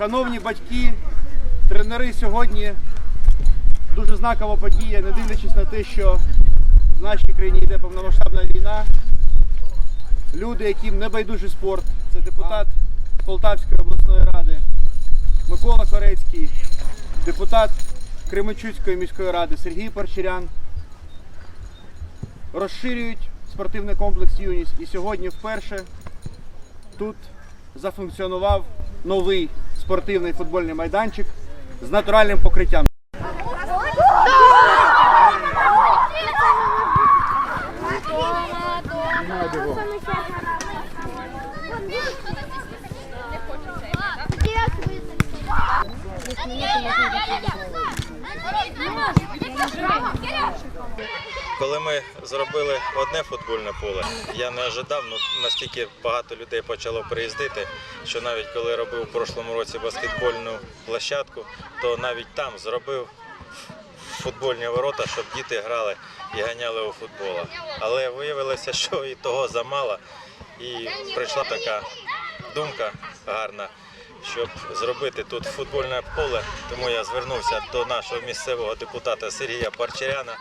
Шановні батьки, тренери сьогодні дуже знакова подія, не дивлячись на те, що в нашій країні йде повномасштабна війна. Люди, яким не байдужий спорт, це депутат Полтавської обласної ради Микола Корецький, депутат Кременчуцької міської ради Сергій Парчерян розширюють спортивний комплекс Юність. І сьогодні вперше тут зафункціонував новий спортивний футбольний майданчик з натуральним покриттям. Коли ми зробили одне футбольне поле, я не ожидав, ну настільки багато людей почало приїздити, що навіть коли робив у прошлому році баскетбольну площадку, то навіть там зробив футбольні ворота, щоб діти грали і ганяли у футбола. Але виявилося, що і того замало. І прийшла така думка гарна, щоб зробити тут футбольне поле. Тому я звернувся до нашого місцевого депутата Сергія Парчаряна,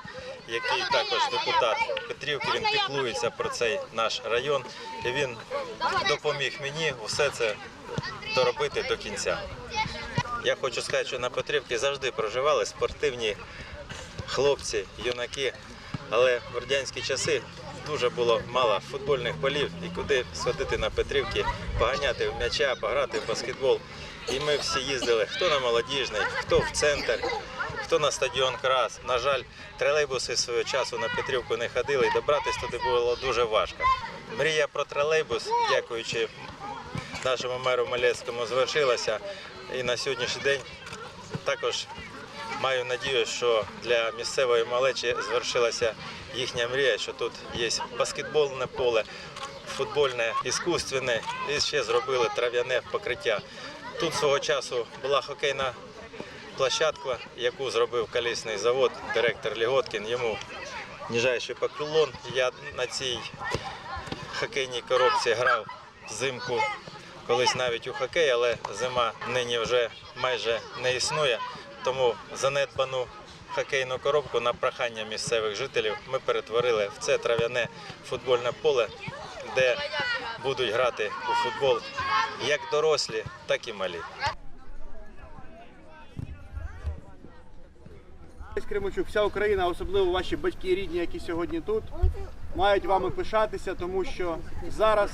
який також депутат Петрівки. Він піклується про цей наш район. І він допоміг мені все це доробити до кінця. Я хочу сказати, що на Петрівці завжди проживали спортивні хлопці, юнаки. Але в радянські часи дуже було мало футбольних полів і куди сходити на Петрівки, поганяти в м'яча, пограти в баскетбол. І ми всі їздили хто на молодіжний, хто в центр, хто на стадіон Крас. На жаль, тролейбуси свого часу на Петрівку не ходили і добратися туди було дуже важко. Мрія про тролейбус, дякуючи нашому меру Малецькому, звершилася. І на сьогоднішній день також маю надію, що для місцевої малечі звершилася їхня мрія, що тут є баскетбольне поле, футбольне, іскусственне і ще зробили трав'яне покриття. Тут свого часу була хокейна площадка, яку зробив колісний завод, директор Ліготкін. Йому ніжайший поклон. Я на цій хокейній коробці грав взимку колись навіть у хокей, але зима нині вже майже не існує. Тому занедбану хокейну коробку на прохання місцевих жителів ми перетворили в це трав'яне футбольне поле, де будуть грати у футбол як дорослі, так і малі. Кременчук, вся Україна, особливо ваші батьки і рідні, які сьогодні тут, мають вами пишатися, тому що зараз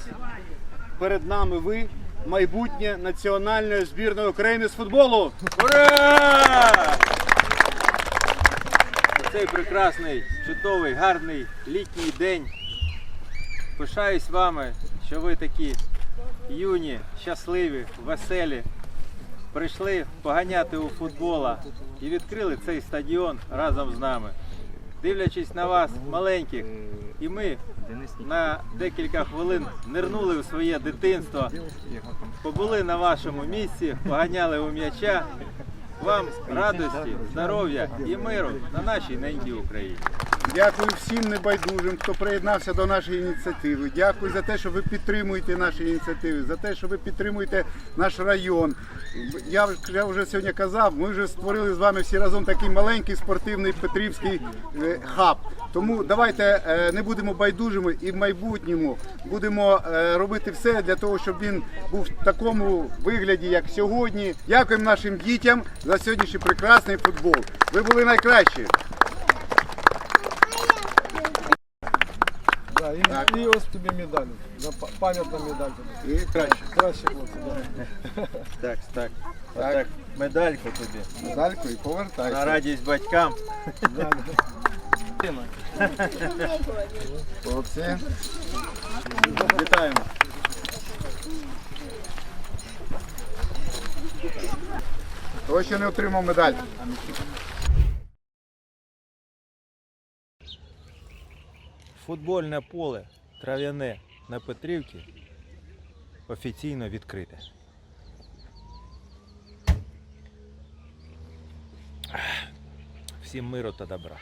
перед нами ви майбутнє національної збірної України з футболу. Ура! Цей прекрасний, чудовий, гарний літній день. Пишаюсь вами, що ви такі юні, щасливі, веселі. Прийшли поганяти у футбола і відкрили цей стадіон разом з нами. Дивлячись на вас, маленьких, і ми на декілька хвилин нирнули в своє дитинство, побули на вашому місці, поганяли у м'яча. Вам радості, здоров'я і миру на нашій ненькій Україні. Дякую всім небайдужим, хто приєднався до нашої ініціативи. Дякую за те, що ви підтримуєте наші ініціативи, за те, що ви підтримуєте наш район. Я, я вже сьогодні казав, ми вже створили з вами всі разом такий маленький спортивний Петрівський е, хаб. Тому давайте е, не будемо байдужими і в майбутньому будемо е, робити все для того, щоб він був в такому вигляді, як сьогодні. Дякуємо нашим дітям за сьогоднішній прекрасний футбол. Ви були найкращі. Да, і, і ось тобі медаль. Пам'ятна медаль. І краще. Краще хлопці, да. Так, так. Так, медальку тобі. Медальку і На повертайся. радість батькам. Хлопці. Вітаємо. Хто ще не отримав медаль? Футбольне поле трав'яне на Петрівці офіційно відкрите. Всім миру та добра.